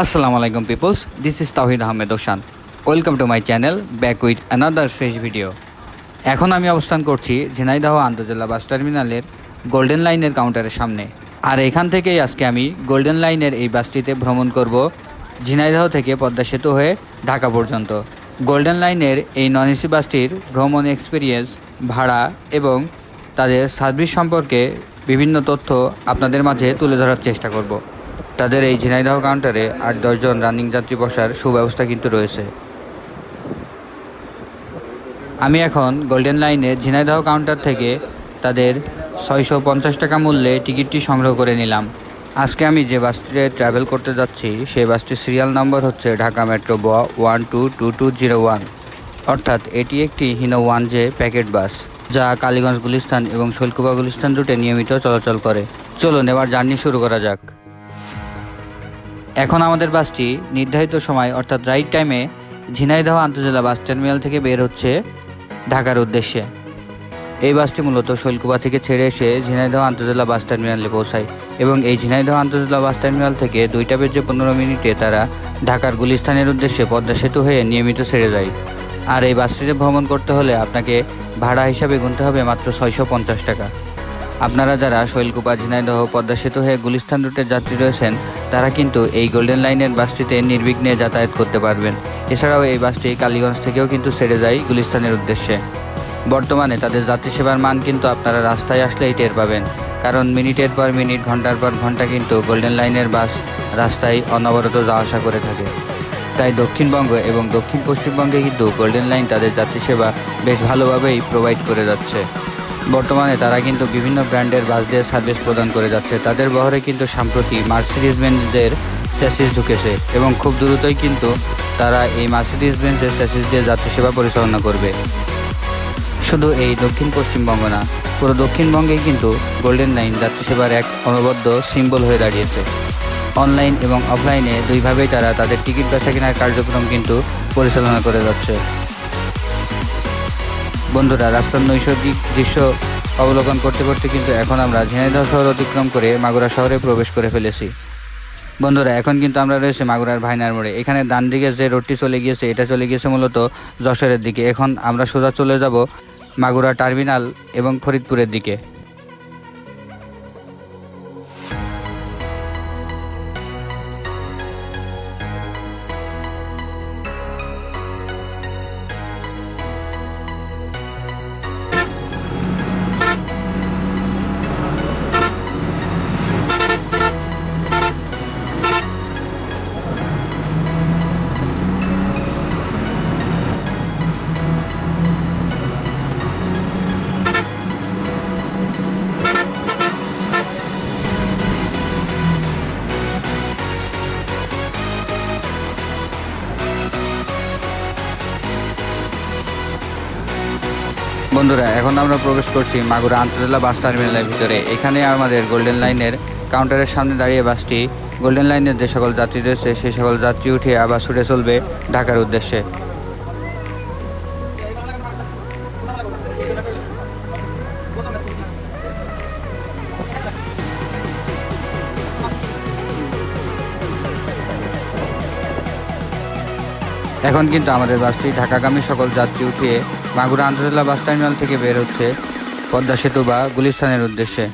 আসসালামু আলাইকুম peoples this is Tahid Ahmed Ocean welcome to my channel back with another fresh video এখন আমি অবস্থান করছি ঝিনাইদহ আন্তর্জেলা বাস টার্মিনালের গোল্ডেন লাইনের কাউন্টারের সামনে। আর এখান থেকেই আজকে আমি গোল্ডেন লাইনের এই বাসটিতে ভ্রমণ করব ঝিনাইদহ থেকে পদ্মা সেতু হয়ে ঢাকা পর্যন্ত। গোল্ডেন লাইনের এই নন এসি বাসটির ভ্রমণ এক্সপিরিয়েন্স ভাড়া এবং তাদের সার্ভিস সম্পর্কে বিভিন্ন তথ্য আপনাদের মাঝে তুলে ধরার চেষ্টা করব। তাদের এই ঝিনাইদহ কাউন্টারে আট দশজন রানিং যাত্রী বসার সুব্যবস্থা কিন্তু রয়েছে। আমি এখন গোল্ডেন লাইনে ঝিনাইদহ কাউন্টার থেকে তাদের ছয়শো পঞ্চাশ টাকা মূল্যে টিকিটটি সংগ্রহ করে নিলাম। আজকে আমি যে বাসটিতে ট্রাভেল করতে যাচ্ছি, সেই বাসটির সিরিয়াল নম্বর হচ্ছে ঢাকা মেট্রো ব one two two two zero one অর্থাৎ এটি একটি Hino one J packet bus যা কালীগঞ্জ গুলিস্তান এবং শৈলকুপা গুলিস্তান রুটে নিয়মিত চলাচল করে। চলুন এবার জার্নি শুরু করা যাক। এখন আমাদের বাসটি নির্ধারিত সময়, অর্থাৎ রাইট টাইমে ঝিনাইদহ আন্তর্জেলা বাস টার্মিনাল থেকে বের হচ্ছে ঢাকার উদ্দেশ্যে। এই বাসটি মূলত শৈলকুপা থেকে ছেড়ে এসে ঝিনাইদহ আন্তর্জেলা বাস টার্মিনালে পৌঁছায় এবং এই ঝিনাইদহ আন্তর্জেলা বাস টার্মিনাল থেকে দুইটা বেজে পনেরো মিনিটে তারা ঢাকার গুলিস্থানের উদ্দেশ্যে পদ্মা সেতু হয়ে নিয়মিত ছেড়ে যায়। আর এই বাসটিতে ভ্রমণ করতে হলে আপনাকে ভাড়া হিসাবে গুনতে হবে মাত্র ছয়শো পঞ্চাশ টাকা। আপনারা যারা শৈলকুপা, ঝিনাইদহ, পদ্মা সেতু হয়ে গুলিস্থান রুটের যাত্রী রয়েছেন তারা কিন্তু এই গোল্ডেন লাইনের বাসটিতে নির্বিঘ্নে যাতায়াত করতে পারবেন। এছাড়াও এই বাসটি কালীগঞ্জ থেকেও কিন্তু ছেড়ে যায় গুলিস্তানের উদ্দেশ্যে। বর্তমানে তাদের যাত্রী সেবার মান কিন্তু আপনারা রাস্তায় আসলেই টের পাবেন। কারণ মিনিটের পর মিনিট, ঘণ্টার পর ঘণ্টা কিন্তু গোল্ডেন লাইনের বাস রাস্তায় অনবরত যাওয়া আসা করে থাকে। তাই দক্ষিণবঙ্গ এবং দক্ষিণ পশ্চিমবঙ্গে কিন্তু গোল্ডেন লাইন তাদের যাত্রী সেবা বেশ ভালোভাবেই প্রোভাইড করে যাচ্ছে। বর্তমানে তারা কিন্তু বিভিন্ন ব্র্যান্ডের বাস দিয়ে সার্ভিস প্রদান করে যাচ্ছে। তাদের বহরে কিন্তু সম্প্রতি মার্সিডিজ বেঞ্জের স্যাসিস ঢুকেছে এবং খুব দ্রুতই কিন্তু তারা এই মার্সিডিজ বেঞ্জের স্যাসিস দিয়ে যাত্রী সেবা পরিচালনা করবে। শুধু এই দক্ষিণ পশ্চিমবঙ্গ না, পুরো দক্ষিণবঙ্গেই কিন্তু গোল্ডেন লাইন যাত্রী সেবার এক অনবদ্য সিম্বল হয়ে দাঁড়িয়েছে। অনলাইন এবং অফলাইনে দুইভাবেই তারা তাদের টিকিট বেচা কেনার কার্যক্রম কিন্তু পরিচালনা করে যাচ্ছে। বন্ধুরা রাস্তার নৈসর্গিক দৃশ্য অবলোকন করতে করতে কিন্তু এখন আমরা ঝিনাইদহ শহর অতিক্রম করে মাগুরা শহরে প্রবেশ করে ফেলেছি। বন্ধুরা, এখন কিন্তু আমরা রয়েছে মাগুরার ভাইনার মোড়ে। এখানে ডান দিকে যে রোডটি চলে গিয়েছে, এটা চলে গিয়েছে মূলত যশোরের দিকে। এখন আমরা সোজা চলে যাব মাগুরা টার্মিনাল এবং ফরিদপুরের দিকে। বন্ধুরা, এখন আমরা প্রবেশ করছি মাগুরা আন্তর্জেলা বাস টার্মিনালের ভিতরে। এখানে আমাদের গোল্ডেন লাইনের কাউন্টারের সামনে দাঁড়িয়ে বাসটি গোল্ডেন লাইনের যে সকল যাত্রী রয়েছে, সেই সকল যাত্রী উঠে আবার ছুটে চলবে ঢাকার উদ্দেশ্যে। এখন কিন্তু আমাদের বাসটি ঢাকাগামী সকল যাত্রী উঠিয়ে মাগুরা আন্তর্জেলা বাস টার্মিনাল থেকে বের হচ্ছে পদ্মা সেতু বা গুলিস্তানের উদ্দেশ্যে।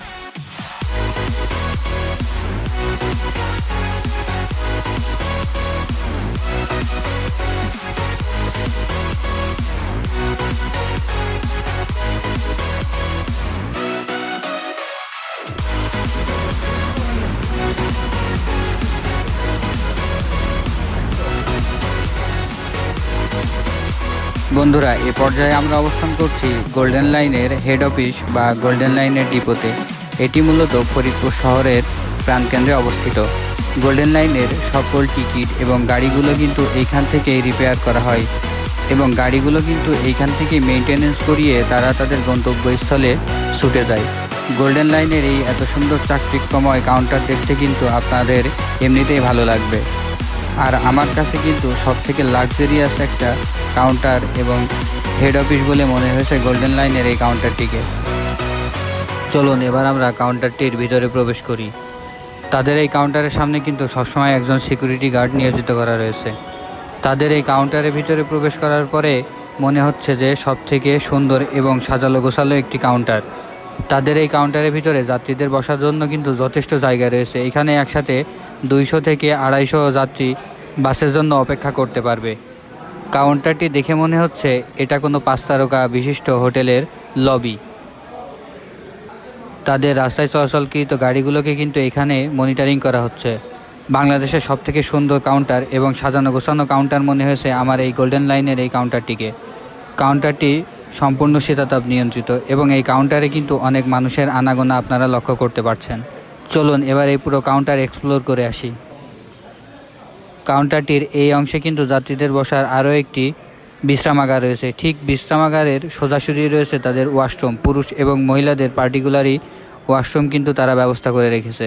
বন্ধুরা, এ পর্যায়ে আমরা অবস্থান করছি গোল্ডেন লাইনের হেড অফিস বা গোল্ডেন লাইনের ডিপোতে। এটি মূলত ফরিদপুর শহরের প্রাণকেন্দ্রে অবস্থিত। গোল্ডেন লাইনের সকল টিকিট এবং গাড়িগুলো কিন্তু এইখান থেকেই রিপেয়ার করা হয় এবং গাড়িগুলো কিন্তু এইখান থেকে মেনটেনেন্স করিয়ে তারা তাদের গন্তব্যস্থলে ছুটে যায়। গোল্ডেন লাইনের এই এত সুন্দর চাকচিক্যময় কাউন্টার দেখতে কিন্তু আপনাদের এমনিতেই ভালো লাগবে। আর আমার কাছে কিন্তু সব থেকে লাক্সারিয়াস একটা কাউন্টার এবং হেড অফিস বলে মনে হয়েছে গোল্ডেন লাইনের এই কাউন্টারটিকে চলুন, এবার আমরা কাউন্টারটির ভিতরে প্রবেশ করি। তাদের এই কাউন্টারের সামনে কিন্তু সবসময় একজন সিকিউরিটি গার্ড নিয়োজিত করা রয়েছে। তাদের এই কাউন্টারের ভিতরে প্রবেশ করার পরে মনে হচ্ছে যে সব থেকে সুন্দর এবং সাজালো গোছালো একটি কাউন্টার তাদের এই কাউন্টারের ভিতরে যাত্রীদের বসার জন্য কিন্তু যথেষ্ট জায়গা রয়েছে। এখানে একসাথে দুইশো থেকে আড়াইশো যাত্রী বাসের জন্য অপেক্ষা করতে পারবে। কাউন্টারটি দেখে মনে হচ্ছে এটা কোনো পাঁচ তারকা বিশিষ্ট হোটেলের লবি। তাদের রাস্তায় চলাচলকৃত গাড়িগুলোকে কিন্তু এখানে মনিটরিং করা হচ্ছে। বাংলাদেশের সবথেকে সুন্দর কাউন্টার এবং সাজানো গোছানো কাউন্টার মনে হয়েছে আমার এই গোল্ডেন লাইনের এই কাউন্টারটিকে। কাউন্টারটি সম্পূর্ণ শীতাতাপ নিয়ন্ত্রিত এবং এই কাউন্টারে কিন্তু অনেক মানুষের আনাগোনা আপনারা লক্ষ্য করতে পারছেন। চলুন এবার এই পুরো কাউন্টার এক্সপ্লোর করে আসি। কাউন্টারটির এই অংশে কিন্তু যাত্রীদের বসার আরও একটি বিশ্রামাগার রয়েছে। ঠিক বিশ্রামাগারের সোজাসুজি রয়েছে তাদের ওয়াশরুম পুরুষ এবং মহিলাদের পার্টিকুলারই ওয়াশরুম কিন্তু তারা ব্যবস্থা করে রেখেছে।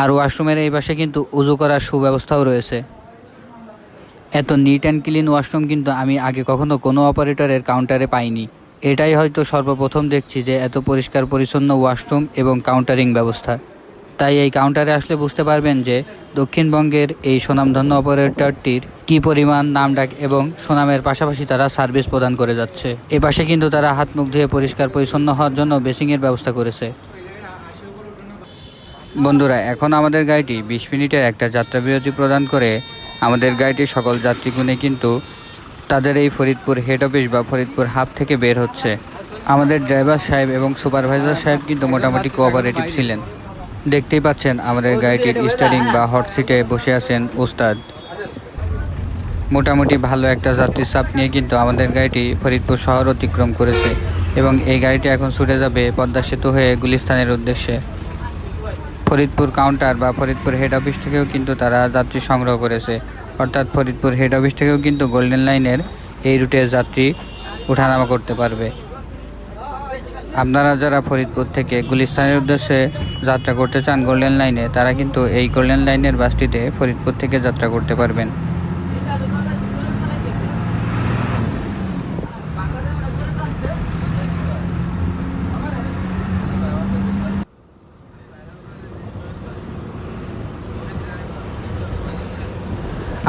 আর ওয়াশরুমের এই পাশে কিন্তু উজু করার সুব্যবস্থাও রয়েছে। এত নিট অ্যান্ড ক্লিন ওয়াশরুম কিন্তু আমি আগে কখনো কোনো অপারেটরের কাউন্টারে পাইনি। এটাই হয়তো সর্বপ্রথম দেখছি যে এত পরিষ্কার পরিচ্ছন্ন ওয়াশরুম এবং কাউন্টারিং ব্যবস্থা। তাই এই কাউন্টারে আসলে বুঝতে পারবেন যে দক্ষিণবঙ্গের এই সুনামধন্য অপারেটরটির কী পরিমাণ নামডাক এবং সুনামের পাশাপাশি তারা সার্ভিস প্রদান করে যাচ্ছে। এ পাশে কিন্তু তারা হাত মুখ ধুয়ে পরিষ্কার পরিচ্ছন্ন হওয়ার জন্য বেসিংয়ের ব্যবস্থা করেছে। বন্ধুরা, এখন আমাদের গাড়িটি বিশ মিনিটের একটা যাত্রা বিরতি প্রদান করে আমাদের গাড়িটির সকল যাত্রীগুণে কিন্তু তাদের এই ফরিদপুর হেড অফিস বা ফরিদপুর হাব থেকে বের হচ্ছে। আমাদের ড্রাইভার সাহেব এবং সুপারভাইজার সাহেব কিন্তু মোটামুটি কোঅপারেটিভ ছিলেন। দেখতেই পাচ্ছেন আমাদের গাড়িটির স্টারিং বা হট সিটে বসে আছেন উস্তাদ মোটামুটি ভালো একটা যাত্রীর চাপ নিয়ে কিন্তু আমাদের গাড়িটি ফরিদপুর শহর অতিক্রম করেছে এবং এই গাড়িটি এখন ছুটে যাবে পদ্মা সেতু হয়ে গুলিস্তানের উদ্দেশ্যে। ফরিদপুর কাউন্টার বা ফরিদপুর হেড অফিস থেকেও কিন্তু তারা যাত্রী সংগ্রহ করেছে। অর্থাৎ ফরিদপুর হেড অফিস থেকেও কিন্তু গোল্ডেন লাইনের এই রুটে যাত্রী ওঠানামা করতে পারবে। আপনারা যারা ফরিদপুর থেকে গুলিস্তানের উদ্দেশ্যে যাত্রা করতে চান গোল্ডেন লাইনে তারা কিন্তু এই গোল্ডেন লাইনের বাসটিতে ফরিদপুর থেকে যাত্রা করতে পারবেন।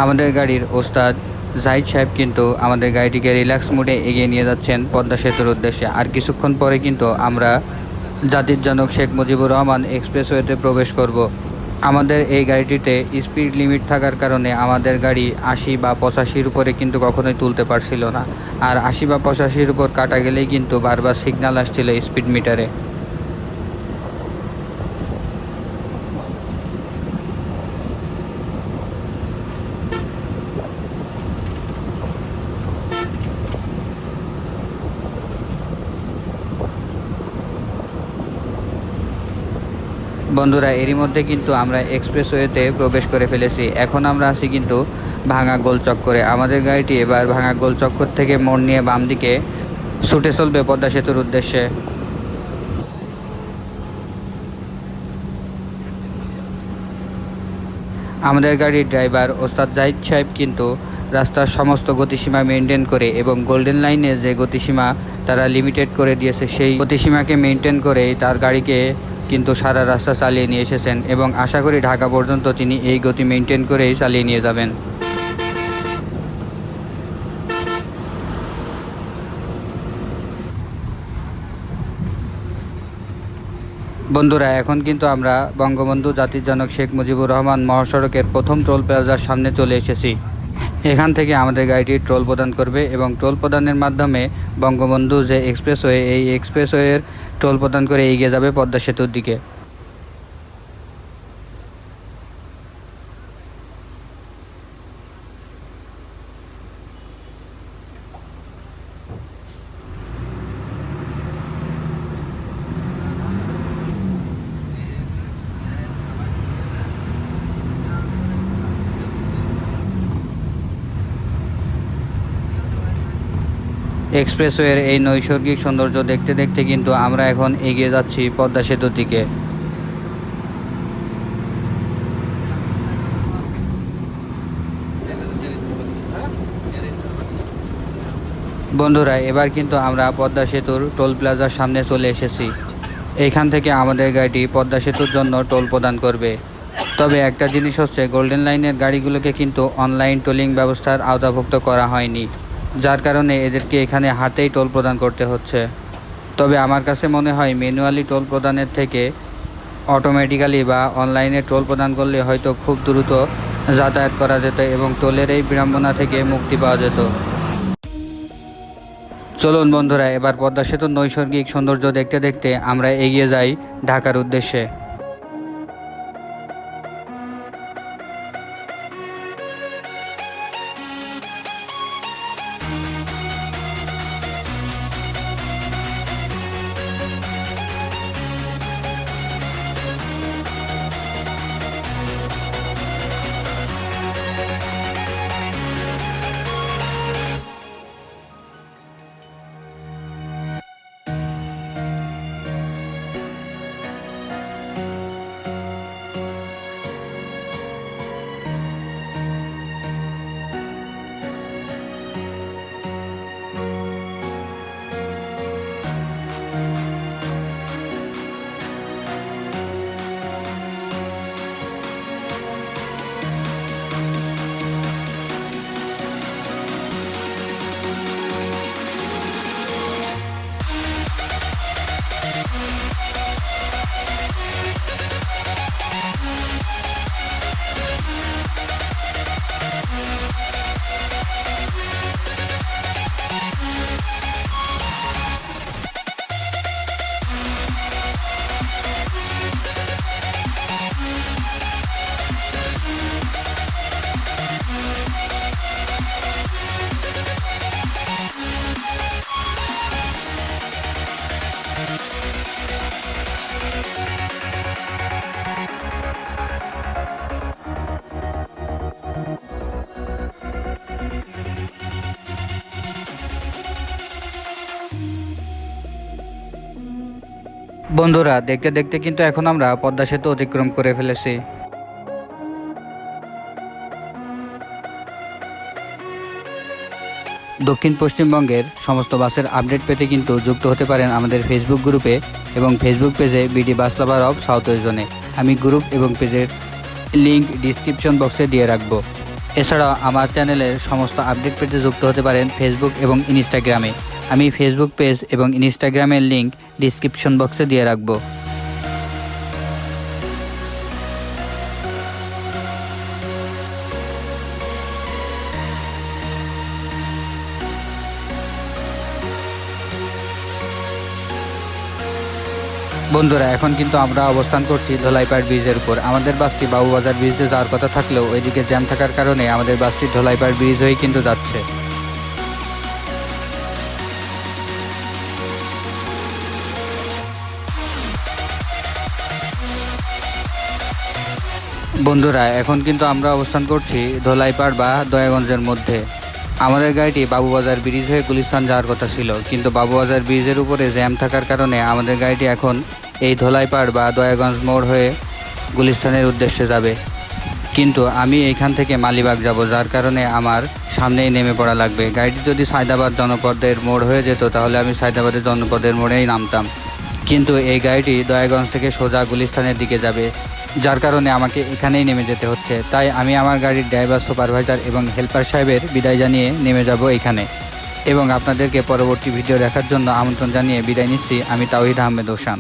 আমাদের গাড়ির ওস্তাদ জাহিদ সাহেব কিন্তু আমাদের গাড়িটিকে রিল্যাক্স মুডে এগিয়ে নিয়ে যাচ্ছেন পদ্মা সেতুর উদ্দেশ্যে। আর কিছুক্ষণ পরে কিন্তু আমরা জাতির জনক শেখ মুজিবুর রহমান এক্সপ্রেসওয়েতে প্রবেশ করব। আমাদের এই গাড়িটিতে স্পিড লিমিট থাকার কারণে আমাদের গাড়ি আশি বা পঁচাশির উপরে কিন্তু কখনোই তুলতে পারছিল না। আর আশি বা পঁচাশির উপর কাটা গেলেই কিন্তু বারবার সিগন্যাল আসছিল স্পিড মিটারে। বন্ধুরা, এরই মধ্যে কিন্তু আমরা এক্সপ্রেসওয়েতে প্রবেশ করে ফেলেছি। এখন আমরা আছি কিন্তু ভাঙা গোল চক্করে। আমাদের গাড়িটি এবার ভাঙা গোল চক্কর থেকে মোড় নিয়ে বাম দিকে ছুটে চলবে পদ্মা সেতুর উদ্দেশ্যে। আমাদের গাড়ির ড্রাইভার ওস্তাদ জাহিদ সাহেব কিন্তু রাস্তার সমস্ত গতিসীমা মেনটেন করে এবং গোল্ডেন লাইনে যে গতিসীমা তারা লিমিটেড করে দিয়েছে, সেই গতিসীমাকে মেনটেন করেই তার গাড়িকে কিন্তু সারা রাস্তা চালিয়ে নিয়ে এসেছেন এবং আশা করি ঢাকা পর্যন্ত তিনি এই গতি মেনটেন করেই চালিয়ে নিয়ে যাবেন। বন্ধুরা, এখন কিন্তু আমরা বঙ্গবন্ধু জাতির জনক শেখ মুজিবুর রহমান মহাসড়কের প্রথম টোল প্লাজার সামনে চলে এসেছি। এখান থেকে আমাদের গাড়িটি টোল প্রদান করবে এবং টোল প্রদানের মাধ্যমে বঙ্গবন্ধু যে এক্সপ্রেসওয়ে, এই এক্সপ্রেসওয়ের টোল প্রদান করে এগিয়ে যাবে পদ্মা সেতুর দিকে। এক্সপ্রেসওয়ের এই নৈসর্গিক সৌন্দর্য দেখতে দেখতে কিন্তু আমরা এখন এগিয়ে যাচ্ছি পদ্মা সেতুর দিকে। বন্ধুরা, এবার কিন্তু আমরা পদ্মা সেতুর টোল প্লাজার সামনে চলে এসেছি। এইখান থেকে আমাদের গাড়িটি পদ্মা সেতুর জন্য টোল প্রদান করবে। তবে একটা জিনিস হচ্ছে গোল্ডেন লাইনের গাড়িগুলোকে কিন্তু অনলাইন টোলিং ব্যবস্থার আওতাভুক্ত করা হয়নি। যার কারণে এদেরকে এখানে হাতেই টোল প্রদান করতে হচ্ছে। তবে আমার কাছে মনে হয় ম্যানুয়ালি টোল প্রদানের থেকে অটোমেটিক্যালি বা অনলাইনে টোল প্রদান করলে হয়তো খুব দ্রুত যাতায়াত করা যেত এবং টোলের এই বিড়ম্বনা থেকে মুক্তি পাওয়া যেত। চলুন বন্ধুরা, এবার পদ্মা সেতুর নৈসর্গিক সৌন্দর্য দেখতে দেখতে আমরা এগিয়ে যাই ঢাকার উদ্দেশ্যে। বন্ধুরা, দেখতে দেখতে কিন্তু এখন আমরা পদ্মা সেতু অতিক্রম করে ফেলেছি। দক্ষিণ পশ্চিমবঙ্গের সমস্ত বাসের আপডেট পেতে কিন্তু যুক্ত হতে পারেন আমাদের ফেসবুক গ্রুপে এবং ফেসবুক পেজে BD bus lover of south west জোনে আমি গ্রুপ এবং পেজের লিংক ডিসক্রিপশন বক্সে দিয়ে রাখব। এছাড়াও আমার চ্যানেলের সমস্ত আপডেট পেতে যুক্ত হতে পারেন ফেসবুক এবং ইনস্টাগ্রামে আমি ফেসবুক পেজ এবং ইনস্টাগ্রামের লিংক ডিসক্রিপশন বক্সে দিয়ে রাখব। বন্ধুরা, এখন কিন্তু আমরা অবস্থান করছি ধোলাইপাড় ব্রিজের উপর। আমাদের বাসটি বাবুবাজার ব্রিজে যাওয়ার কথা থাকলেও ওইদিকে জ্যাম থাকার কারণে আমাদের বাসটি ধোলাইপাড় ব্রিজ হয়েই কিন্তু যাচ্ছে। বন্ধুরা, এখন কিন্তু আমরা অবস্থান করছি ধোলাইপাড় বা দয়াগঞ্জের মধ্যে। আমাদের গাড়িটি বাবুবাজার ব্রিজ হয়ে গুলিস্তান যাওয়ার কথা ছিল, কিন্তু বাবুবাজার ব্রিজের উপরে জ্যাম থাকার কারণে আমাদের গাড়িটি এখন এই ধোলাইপাড় বা দয়াগঞ্জ মোড় হয়ে গুলিস্তানের উদ্দেশ্যে যাবে। কিন্তু আমি এইখান থেকে মালিবাগ যাব, যার কারণে আমার সামনেই নেমে পড়া লাগবে। গাড়িটি যদি সায়দাবাদ জনপদের মোড় হয়ে যেত, তাহলে আমি সায়দাবাদের জনপদের মোড়েই নামতাম। কিন্তু এই গাড়িটি দয়াগঞ্জ থেকে সোজা গুলিস্তানের দিকে যাবে। যার কারণে আমাকে এখানেই নেমে যেতে হচ্ছে। তাই আমি আমার গাড়ির ড্রাইভার, সুপারভাইজার এবং হেল্পার সাহেবের বিদায় জানিয়ে নেমে যাব এখানে। এবং আপনাদেরকে পরবর্তী ভিডিও দেখার জন্য আমন্ত্রণ জানিয়ে বিদায় নিচ্ছি। আমি তাওহিদ আহমেদ ওসান